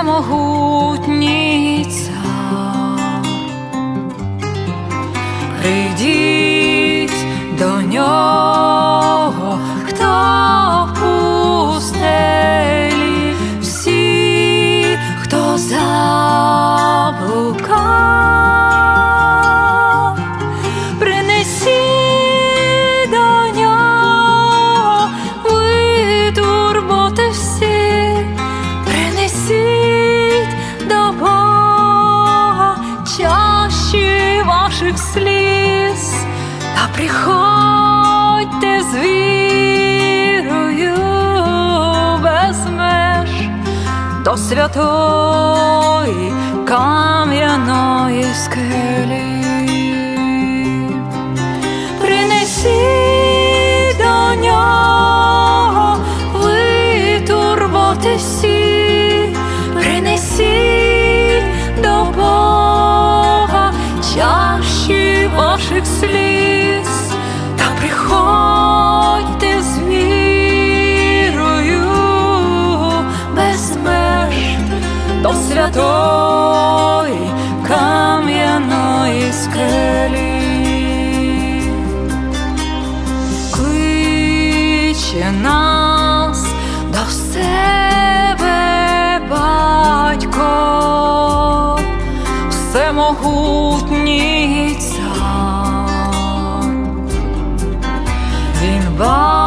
всемогутній цар. Ваших сліз, та приходьте з вірою без меж до святої кам'яної скелі. Принесіть ваших сліз, та приходьте з вірою без меж до святої кам'яної скелі. Кличе нас до себе батько, всемогутній Він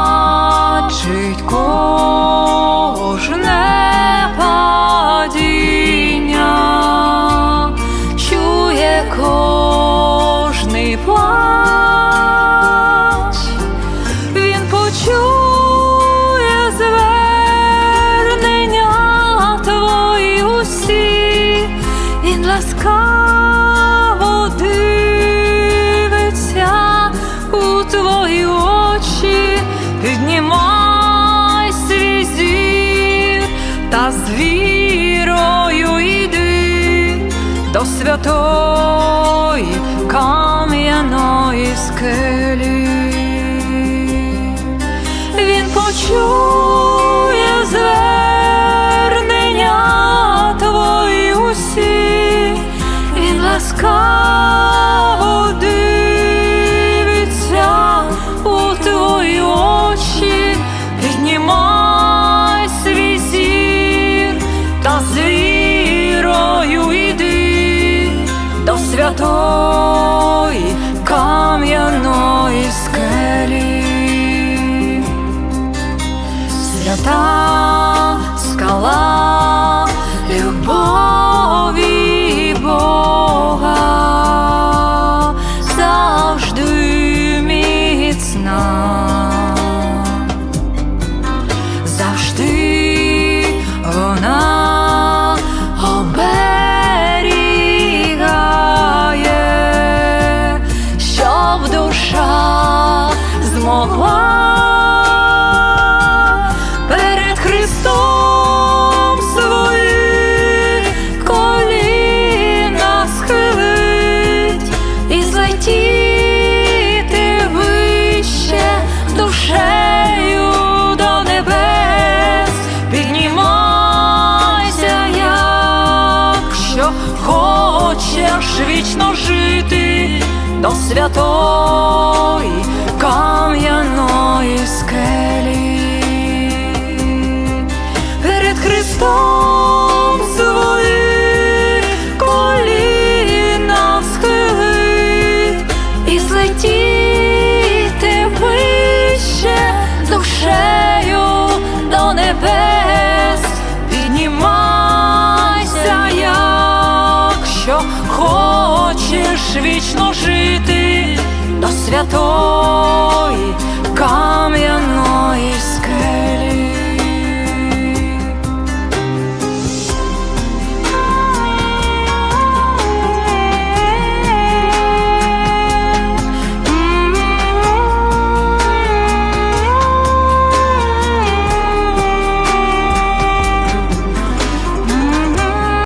піднімай свій зір та з вірою йди до святої кам'яної скелі. Він почує святої кам'яної скелі. Свята скала змогла перед Христом свої коліна схилить і злетіти вище душею до небес, піднімайся, якщо хочеш вічно жити до святої кам'яної скелі перед Христом свої коліна схилить і злетіти вище душею до небес, піднімайся, якщо хочеш вічно жити до скелі.